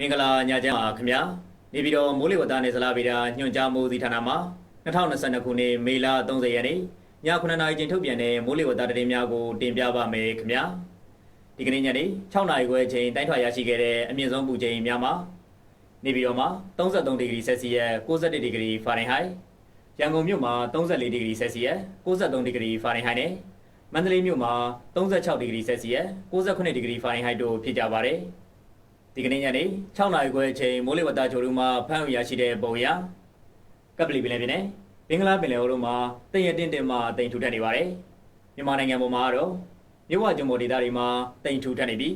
မင်္ဂလာညချမ်းပါခင်ဗျာနေပြည်တော်မိုးလေဝသနဲ့ဇလာဗေဒညွှန်ကြားမှုစီဌာနမှာ2022ခုနှစ်မေလ30ရက်နေ့ည9:00နာရီချိန်ထုတ်ပြန်တဲ့မိုးလေဝသသတင်းများကိုတင်ပြပါမယ်ခင်ဗျာဒီကနေ့ညနေ6:00နာရီခွဲချိန်တိုင်းထွာရရှိခဲ့တဲ့အမြင့်ဆုံးပူချိန်များမှာနေပြည်တော်မှာ33ဒီဂရီဆယ်စီယပ်61ဒီဂရီဖာရင်ဟိုက်ရန်ကုန်မြို့မှာ34ဒီဂရီဆယ်စီယပ်63ဒီဂရီဖာရင်ဟိုက်နဲ့မန္တလေးမြို့မှာ36ဒီဂရီဆယ်စီယပ်69ဒီဂရီဖာရင်ဟိုက်တို့ဖြစ်ကြပါတယ် ဒီကနေ့ညနေ6နာရီခွဲအချိန်မိုးလေဝသချိုတို့မှာဖမ်းဝရရှိတဲ့ပုံရကပလီပင်လယ်ပြင်နဲ့ဘင်္ဂလားပင်လယ်အော်တို့မှာတည့်ရတင်းတင်းမှတိမ်ထူထပ်နေပါတယ်မြန်မာနိုင်ငံပေါ်မှာတော့မြဝကျွန်းပေါ်ဒေသတွေမှာတိမ်ထူထပ်နေပြီး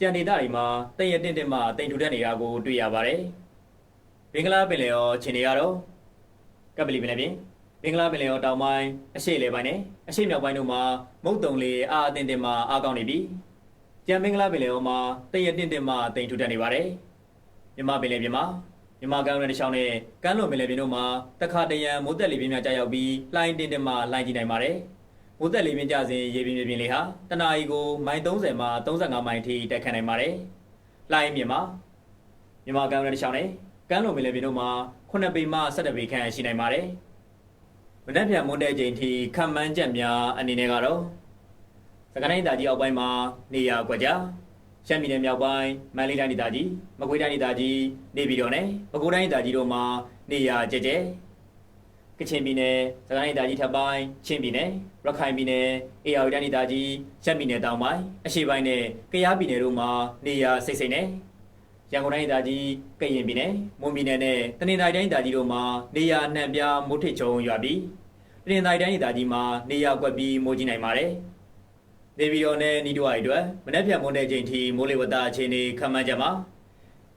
ကြံဒေသတွေမှာတည့်ရတင်းတင်းမှတိမ်ထူထပ်နေတာကိုတွေ့ရပါတယ်ဘင်္ဂလားပင်လယ်အော်ခြေနေကတော့ကပလီပင်လယ်ပြင်ဘင်္ဂလားပင်လယ်အော်တောင်ပိုင်းအရှေ့လေပိုင်းနဲ့အရှေ့မြောက်ပိုင်းတို့မှာမုတ်တုံလေအားအသင့်တင်မှအားကောင်းနေပြီး ကြံမင်္ဂလာပင်လယ်အော်မှာတည့်ရတင်းတင်းမှတိမ်ထူထပ်နေပါတယ်မြန်မာပင်လယ်ပြင်မှာမြန်မာကမ်းလွန်တစ်ချောင်းနဲ့ကမ်းလွန်ပင်လယ်ပြင်တို့မှာတခါတရံမိုးသက်လေပြင်းများကြာရောက်ပြီးလှိုင်းတင်းတင်းမှလှိုင်းကြည့်နိုင်ပါတယ်မိုးသက်လေပြင်းကြစဉ်ရေပြင်ပြင်လေဟာတနအီကိုမိုင်30မှ35မိုင်ထိတက်ခတ်နိုင်ပါတယ်လှိုင်းမြင့်မှာမြန်မာကမ်းလွန်တစ်ချောင်းနဲ့ကမ်းလွန်ပင်လယ်ပြင်တို့မှာ9ပေမှ17ပေခန့်ရှိနိုင်ပါတယ်မနက်ဖြန်မွန်းတဲ့ချိန်ထိခံမှန်းချက်များအနေနဲ့ကတော့ စကိုင်းတိုင်းဒေသကြီးအောက်ပိုင်းမှာနေရာကွက်ကြားရှမ်းပြည်နယ်မြောက်ပိုင်းမန္တလေးတိုင်းဒေသကြီးမကွေးတိုင်းဒေသကြီးနေပြည်တော်နဲ့ပဲခူးတိုင်းဒေသကြီးတို့မှာနေရာကျကျကချင်ပြည်နယ်စကိုင်းတိုင်းဒေသကြီးထပ်ပိုင်းချင်းပြည်နယ်ရခိုင်ပြည်နယ်အေရဝတီတိုင်းဒေသကြီးရှမ်းပြည်နယ်တောင်ပိုင်းအရှေ့ပိုင်းနဲ့ကယားပြည်နယ်တို့မှာနေရာစိတ်စိတ်နဲ့ရန်ကုန်တိုင်းဒေသကြီးကရင်ပြည်နယ်မွန်ပြည်နယ်နဲ့တနင်္သာရီတိုင်းဒေသကြီးတို့မှာနေရာနှံ့ပြားမိုးထစ်ချုံရွာပြီးတနင်္သာရီတိုင်းဒေသကြီးမှာနေရာကွက်ပြီးမိုးကြီးနိုင်ပါတယ် နေပြည်တော်နဲ့နီးတွားရီအတွက်မနေ့ပြန်မွန်းတဲ့ချိန်ထိမိုးလေဝသအခြေအနေခန့်မှန်းချက်မှာ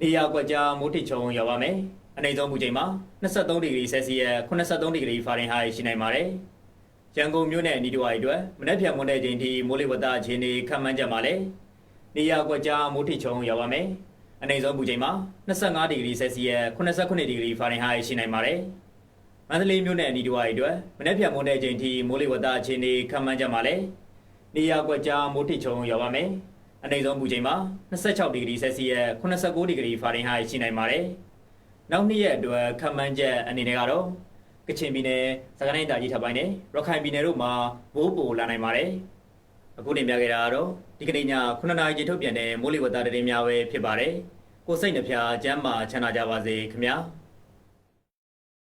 နေရာကွက်ကြားမိုးထစ်ချုံရောက်ပါမယ်။အနေဆုံးမူချိန်မှာ23ဒီဂရီဆယ်စီယပ်83ဒီဂရီဖာရင်ဟိုက်ရှိနိုင်ပါတယ်။ရန်ကုန်မြို့နဲ့နီးတွားရီအတွက်မနေ့ပြန်မွန်းတဲ့ချိန်ထိမိုးလေဝသအခြေအနေခန့်မှန်းချက်မှာလည်းနေရာကွက်ကြားမိုးထစ်ချုံရောက်ပါမယ်။အနေဆုံးမူချိန်မှာ25ဒီဂရီဆယ်စီယပ်89ဒီဂရီဖာရင်ဟိုက်ရှိနိုင်ပါတယ်။မန္တလေးမြို့နဲ့နီးတွားရီအတွက်မနေ့ပြန်မွန်းတဲ့ချိန်ထိမိုးလေဝသအခြေအနေခန့်မှန်းချက်မှာလည်း နေရာကွက်ကြားမိုးထစ်ချုံရောက်ပါမယ်။အနေဆုံးမူချိန်မှာ26ဒီဂရီဆယ်စီယပ်89ဒီဂရီဖာရင်ဟိုက်ရှိနိုင်ပါတယ်။နောက်နှစ်ရက်အတွက်ခံမှန်းချက်အနေနဲ့ကတော့ကချင်ပြည်နယ်စကိုင်းတိုင်းတာကြီးထပ်ပိုင်းနဲ့ရခိုင်ပြည်နယ်တို့မှာမိုးပိုလာနိုင်ပါတယ်။အခုတင်ပြခဲ့တာကတော့ဒီကနေ့ည9နာရီချိန်ထုတ်ပြန်တဲ့မိုးလေဝသသတင်းများပဲဖြစ်ပါတယ်။ကိုစိတ်နှဖျားကျမ်းမာချမ်းသာကြပါစေခင်ဗျာ။